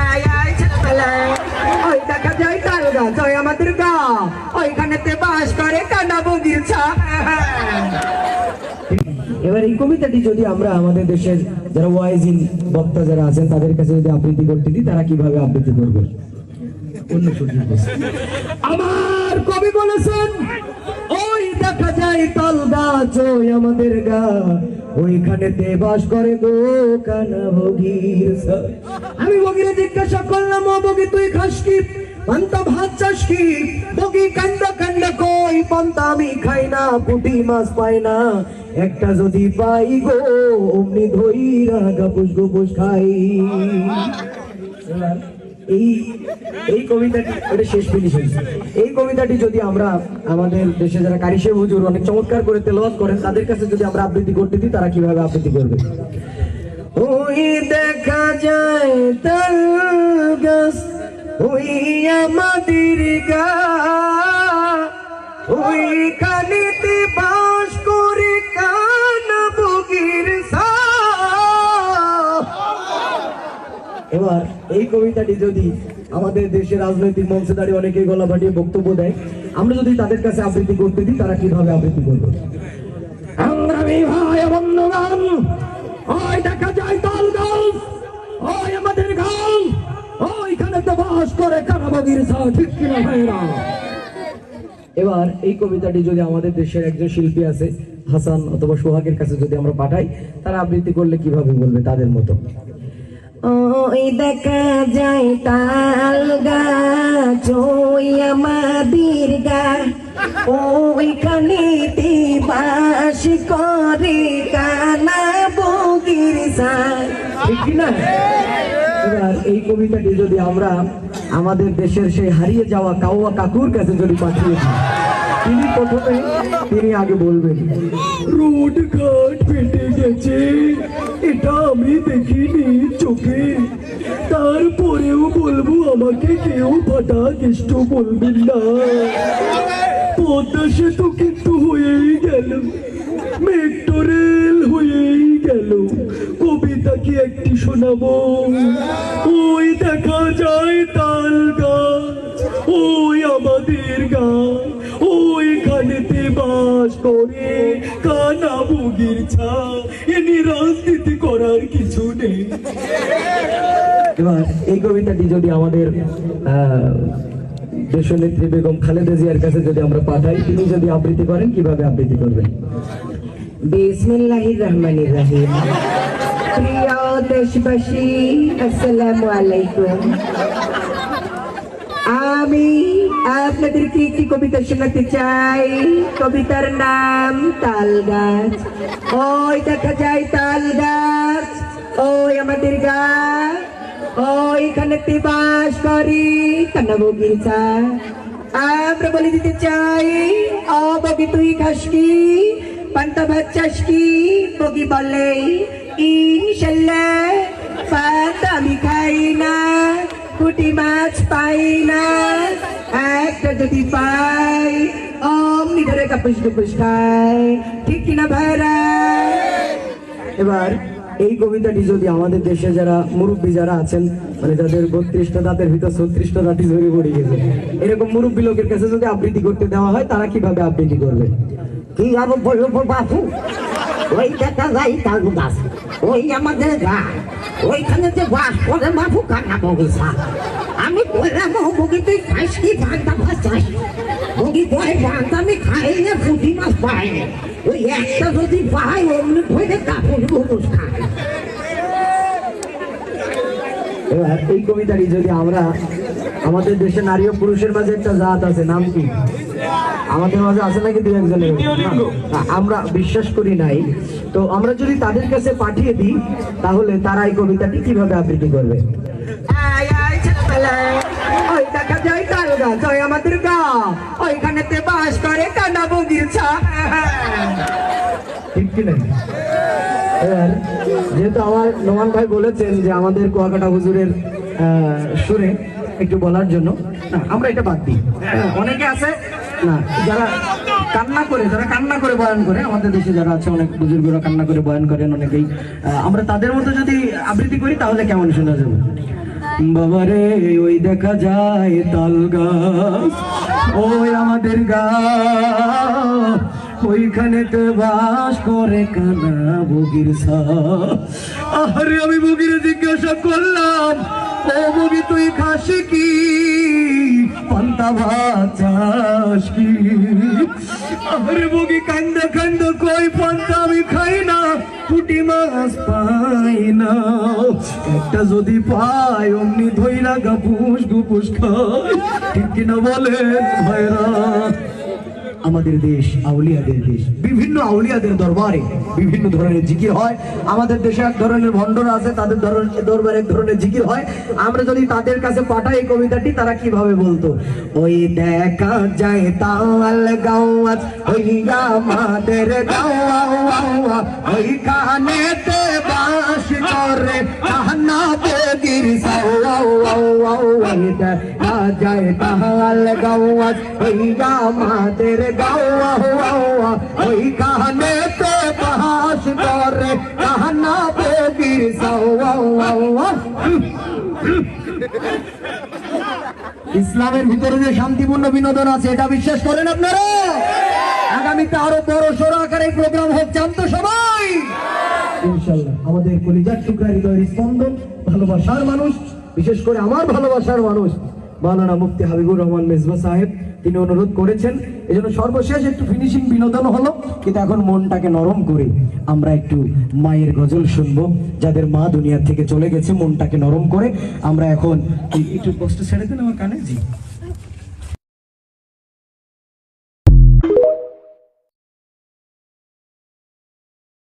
আয় আয় ছেলেবেলা ওই দেখা যায় গাছ ওই আমাদের গা ওইখানেতে বাস করে কানা বগির ছা এবার এই কবিতাটি যদি আমরা আমাদের দেশের যারা ওয়াইজিন বক্তা যারা আছেন, তাদের কাছে যদি আবৃত্তি করতে দিই, তারা কীভাবে আবৃত্তি করবে? অন্য আমার কবি বলেছেন, ওই দেখা যায় তাল গাছ ওই আমাদের গা। ওইখানেতে বাস করে গো কানা ভগির আমি বগিরে জিজ্ঞাসা করলাম ও বগি তুই খাস কি? পান্তা ভাত চাস কি? বগি কান্ড কান্ড কই? পান্তা আমি খাই না পুঁটি মাছ পাই না। একটা যদি পাই গো অমনি ধইরা গাপুস গুপুস খাই। এই এই কবিতাটি ওটা শেষ ফিনিশ হয়েছে। এই কবিতাটি যদি আমরা আমাদের দেশে যারা কারিশে হুজুর অনেক চমৎকার করে তেলাওয়াত করেন, তাদের কাছে যদি আমরা আবৃত্তি করতে দিই, তারা কীভাবে আবৃত্তি করবে? ওই দেখা যায় তাল গাছ, ওই আমাদের গা, ওই কানিতে বাস করে কান সা এবার এই কবিতাটি যদি আমাদের দেশের রাজনৈতিক মঞ্চে দাঁড়িয়ে অনেকে গলা ফাটিয়ে বক্তব্য দেয় আমরা যদি তাদের কাছে আবৃত্তি করতে দিই তারা কীভাবে আবৃত্তি করবে? সংগ্রামী ভাই বন্ধুগণ ওই দেখা যায় তাল গাছ ওই আমাদের গান ওইখানে তো বাস করে কারাবাগির ঠিক কিনা ভাইরা এবার এই কবিতাটি যদি আমাদের দেশের একজন শিল্পী আছে হাসান অথবা সোহাগের কাছে যদি আমরা পাঠাই তারা আবৃত্তি করলে কীভাবে বলবে তাদের মতো? ওই দেখা যায় তাল গাছ, ওই আমাদের গা। ওইখানেতে বাস করে কানা বগির না? এই কবিতাটি যদি আমরা আমাদের দেশের সেই হারিয়ে যাওয়া কাউয়া কাকুর কাছে যদি পাঠিয়ে দিই, তিনি প্রথমে, তিনি আগে বলবেন, রোড ঘাট কেউ ফাটা কেষ্ট বলবেন না পদ্মা সেতু কিন্তু হয়েই গেল মেট্রো রেল হয়েই গেল কবিতা কি একটি শোনাবো ওই দেখা যায় তাল গাছ ওই আমাদের গাছ ওইখানেতে বাস করে কানা বুগির ছা এনি রাজনীতি করার কিছু নেই। এবার এই কবিতাটি যদি আমাদের দেশনেত্রী বেগম খালেদা জিয়ার কাছে যদি আমরা পাঠাই তিনি যদি আবৃত্তি করেন কীভাবে আবৃত্তি করবেন? বিসমিল্লাহির রহমানির রহিম। প্রিয় দেশবাসী আসসালামু আলাইকুম। আমি আপনাদেরকে একটি কবিতা শোনাতে চাই। কবিতার নাম তাল গাছ। ওই দেখা যায় তাল গাছ। ওই আমাদের গাছ ওইখানে বাস করি কান্না বগিচা আমরা বলে দিতে চাই, ও বগি তুই খাস কি? পান্তা ভাত চাস কি? বগি বলে, ইনশাল্লাহ আমি খাই না, পুটি মাছ পাই না। একটা যদি পাই, অমনি ধরে কাপুস কুপুস খায় ঠিক কিনা ভাইরা? এবার এই কবিতাটি যদি আমাদের দেশে যারা মুরব্বী যারা আছেন মানে যাদের বত্রিশটা দাঁতের ভিতর ছত্রিশটা দাঁতই ধরে পড়ে গেছে, এরকম মুরব্বী লোকের কাছে যদি আবৃত্তি করতে দেওয়া হয়, তারা কীভাবে আবৃত্তি করবে? কি আর বলব বাপু? ওই দেখা যাই তার ওই আমাদের গা, ওইখানে যে বাস করে বাপু কান্না বগিসা আমি বললাম, ও বগি তুই খাইস কি বগি কয় আমি খাই না পুঁটি মাছ পাই না। ওই একটা যদি পাই অমনি ধরে কাপড় খায়। এবার এই কবিতাটি যদি আমরা আমাদের দেশে নারী ও পুরুষের মাঝে একটা জাত আছে নাম কি? আমাদের মাঝে আছে নাকি দু একজনের? আমরা বিশ্বাস করি নাই। তো আমরা যদি তাদের কাছে পাঠিয়ে দিই তাহলে তারা এই কবিতাটি কীভাবে আবৃত্তি করবে আয় আয় ছেলেবেলা ওই দেখা যায় তাল গাছ ওই আমাদের গা ওইখানেতে বাস করে কানা ঠিক কি না এবার যেহেতু আমার নোমান ভাই বলেছেন যে আমাদের কুয়াকাটা হুজুরের সুরে একটু বলার জন্য না আমরা এটা বাদ দিই। হ্যাঁ, অনেকে আছে না যারা কান্না করে যারা কান্না করে বয়ান করে আমাদের দেশে যারা আছে অনেক বুজুর্গরা কান্না করে বয়ান করেন অনেকেই। আমরা তাদের মতো যদি আবৃত্তি করি তাহলে কেমন শোনা যাবে? বাবারে ওই দেখা যায় তাল গাছ ওই আমাদের গা ওইখানে তো বাস করে কানা বগির আরে আমি বগিরে জিজ্ঞাসা করলাম, ও বগি, তুই খাসি কি? পান্তা ভাত কি? আরে বগি কান্দ কান্দ কই পান্তা আমি খাই না, পুটি মাছ পাই না। একটা যদি পাই অমনি ধইরা গাপুস গুপুস খায়। ঠিক কিনা বলে ভাইরা? আমাদের দেশ, আউলিয়াদের দেশ। বিভিন্ন আউলিয়াদের দরবারে বিভিন্ন ধরনের জিকির হয়। আমাদের দেশে এক ধরনের ভণ্ডরা আছে, তাদের ধরন- দরবারে এক ধরনের জিকির হয়। আমরা যদি তাদের কাছে পাঠাই এই কবিতাটি, তারা কীভাবে বলতো? ওই দেখা যায় তাল গাওয়াত ওই আমাদের গাওয়া ওই কানেতে বাস করে কাহনা বেগির সাওয়া যায় তাল গাওয়াত ওই আমাদের গাওয়া ওই কানেতে বাস করে। কাহনা বেগির সাওয়া ইসলামের ভিতরে যে শান্তিপূর্ণ বিনোদন আছে, এটা বিশ্বাস করেন আপনারা? আগামীতে আরও বড় সড়ো আকারে প্রোগ্রাম হোক চান তো সবাই? ইনশাল্লাহ আমাদের কলিজার টুকরা হৃদয়ের স্পন্দন, ভালোবাসার মানুষ, বিশেষ করে আমার ভালোবাসার মানুষ। মাওলানা মুফতি হাবিবুর রহমান মেজবা সাহেব, তিনি অনুরোধ করেছেন। এই জন্য সর্বশেষ একটু ফিনিশিং বিনোদন হলো, কিন্তু এখন মনটাকে নরম করে আমরা একটু মায়ের গজল শুনব, যাদের মা দুনিয়ার থেকে চলে গেছে, মনটাকে নরম করে। আমরা এখন একটু কষ্ট ছেড়ে দেন আমার কানে? জি।